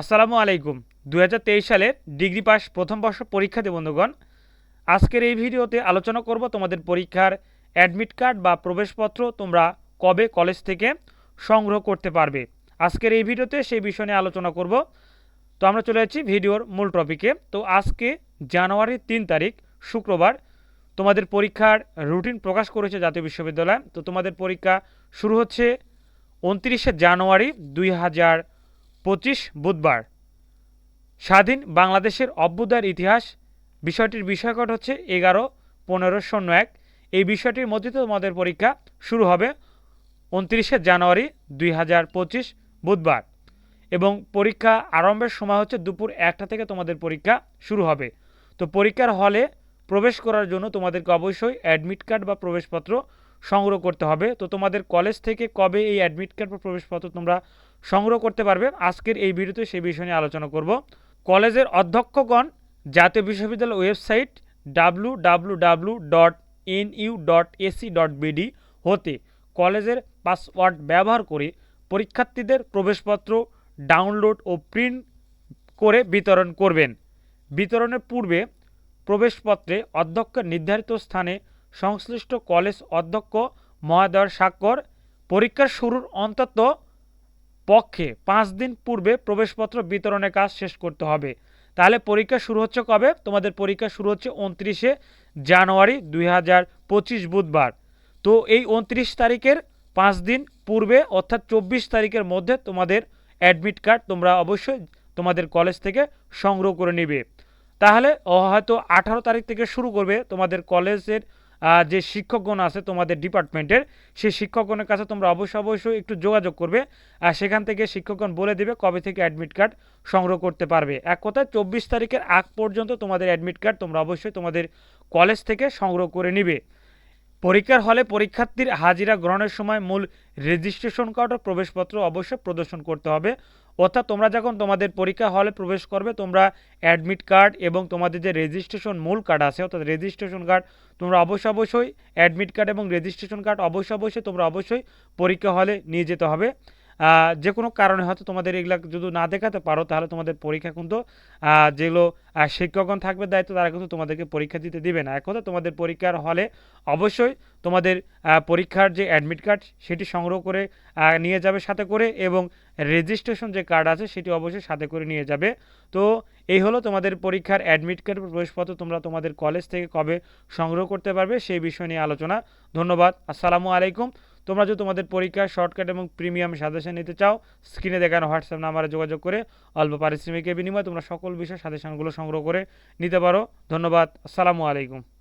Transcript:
আসসালামু আলাইকুম। দু হাজার তেইশ সালের ডিগ্রি পাস প্রথম বর্ষ পরীক্ষার্থী বন্ধুগণ, আজকের এই ভিডিওতে আলোচনা করব তোমাদের পরীক্ষার অ্যাডমিট কার্ড বা প্রবেশপত্র তোমরা কবে কলেজ থেকে সংগ্রহ করতে পারবে। আজকের এই ভিডিওতে সেই বিষয় নিয়ে আলোচনা করব। তো আমরা চলে যাচ্ছি ভিডিওর মূল টপিকে। তো আজকে জানুয়ারির তিন তারিখ, শুক্রবার, তোমাদের পরীক্ষার রুটিন প্রকাশ করেছে জাতীয় বিশ্ববিদ্যালয়। তো তোমাদের পরীক্ষা শুরু হচ্ছে উনত্রিশে জানুয়ারি দুই হাজার পঁচিশ বুধবার। স্বাধীন বাংলাদেশের অভ্যুদয়ের ইতিহাস বিষয়টির বিষয়কট হচ্ছে এগারো, পনেরো, শূন্য এক। এই বিষয়টির মধ্যে তোমাদের পরীক্ষা শুরু হবে উনত্রিশে জানুয়ারি দুই হাজার পঁচিশ বুধবার এবং পরীক্ষা আরম্ভের সময় হচ্ছে দুপুর একটা থেকে তোমাদের পরীক্ষা শুরু হবে। তো পরীক্ষার হলে প্রবেশ করার জন্য তোমাদেরকে অবশ্যই অ্যাডমিট কার্ড বা প্রবেশপত্র সংগ্রহ করতে হবে। তো তোমাদের কলেজ থেকে কবে এই অ্যাডমিট কার্ড বা প্রবেশপত্র তোমরা সংগ্রহ করতে পারবে, আজকের এই ভিডিওতে সেই বিষয় নিয়ে আলোচনা করব। কলেজের অধ্যক্ষগণ, জাতীয় বিশ্ববিদ্যালয় website W W W dot N U dot AC dot BD হতে কলেজের পাসওয়ার্ড ব্যবহার করে পরীক্ষার্থীদের প্রবেশপত্র ডাউনলোড ও প্রিন্ট করে বিতরণ করবেন। বিতরণের পূর্বে প্রবেশপত্রে অধ্যক্ষের নির্ধারিত স্থানে সংশ্লিষ্ট কলেজ অধ্যক্ষ মহোদয়ের স্বাক্ষর, পরীক্ষার শুরুর অন্তত পক্ষে পাঁচ দিন পূর্বে প্রবেশপত্র বিতরণের কাজ শেষ করতে হবে। তাহলে পরীক্ষা শুরু হচ্ছে কবে? তোমাদের পরীক্ষা শুরু হচ্ছে উনত্রিশে জানুয়ারি দুই হাজার পঁচিশ বুধবার। তো এই উনত্রিশ তারিখের পাঁচ দিন পূর্বে অর্থাৎ চব্বিশ তারিখের মধ্যে তোমাদের অ্যাডমিট কার্ড তোমরা অবশ্যই তোমাদের কলেজ থেকে সংগ্রহ করে নেবে। তাহলে হয়তো আঠারো তারিখ থেকে শুরু করবে তোমাদের কলেজের যে শিক্ষকগণ আছে তোমাদের ডিপার্টমেন্টের, সেই শিক্ষকগণের কাছে তোমরা অবশ্যই অবশ্যই একটু যোগাযোগ করবে আর সেখান থেকে শিক্ষকগণ বলে দেবে কবে থেকে অ্যাডমিট কার্ড সংগ্রহ করতে পারবে। এক কথায় চব্বিশ তারিখের আগ পর্যন্ত তোমাদের অ্যাডমিট কার্ড তোমরা অবশ্যই তোমাদের কলেজ থেকে সংগ্রহ করে নিবে। পরীক্ষার হলে পরীক্ষার্থীর হাজিরা গ্রহণের সময় মূল রেজিস্ট্রেশন কার্ড ও প্রবেশপত্র অবশ্যই প্রদর্শন করতে হবে। অর্থাৎ তোমরা যখন তোমাদের পরীক্ষা হলে প্রবেশ করবে, তোমরা অ্যাডমিট কার্ড এবং তোমাদের যে রেজিস্ট্রেশন মূল কার্ড আছে, অর্থাৎ রেজিস্ট্রেশন কার্ড, তোমরা অবশ্যই অবশ্যই অ্যাডমিট কার্ড এবং রেজিস্ট্রেশন কার্ড অবশ্যই অবশ্যই তোমরা অবশ্যই পরীক্ষা হলে নিয়ে যেতে হবে। যে কোনো কারণে হয়তো তোমাদের এগুলা যদি না দেখাতে পারো, তাহলে তোমাদের পরীক্ষা কিন্তু যেগুলো শিক্ষকগণ থাকবে দায়িত্ব, তারা কিন্তু তোমাদেরকে পরীক্ষা দিতে দিবে না। কথা তোমাদের পরীক্ষার হলে অবশ্যই তোমাদের পরীক্ষার যে অ্যাডমিট কার্ড সেটি সংগ্রহ করে নিয়ে যাবে সাথে করে এবং রেজিস্ট্রেশন যে কার্ড আছে, সেটি অবশ্যই সাথে করে নিয়ে যাবে। তো এই হলো তোমাদের পরীক্ষার অ্যাডমিট কার্ড প্রবেশপত্র, তোমরা তোমাদের কলেজ থেকে কবে সংগ্রহ করতে পারবে, সেই বিষয় নিয়ে আলোচনা। ধন্যবাদ। আসসালামু আলাইকুম। তোমরা যদি তোমাদের পরীক্ষা শর্টকাট এবং প্রিমিয়াম সাজেশন নিতে চাও স্ক্রিনে দেখানো হোয়াটসঅ্যাপ নাম্বারে যোগাযোগ করে অল্প পারিশ্রমিকের বিনিময়ে তোমরা সকল বিষয় সাজেশনগুলো সংগ্রহ করে নিতে পারো। ধন্যবাদ। আসসালামু আলাইকুম।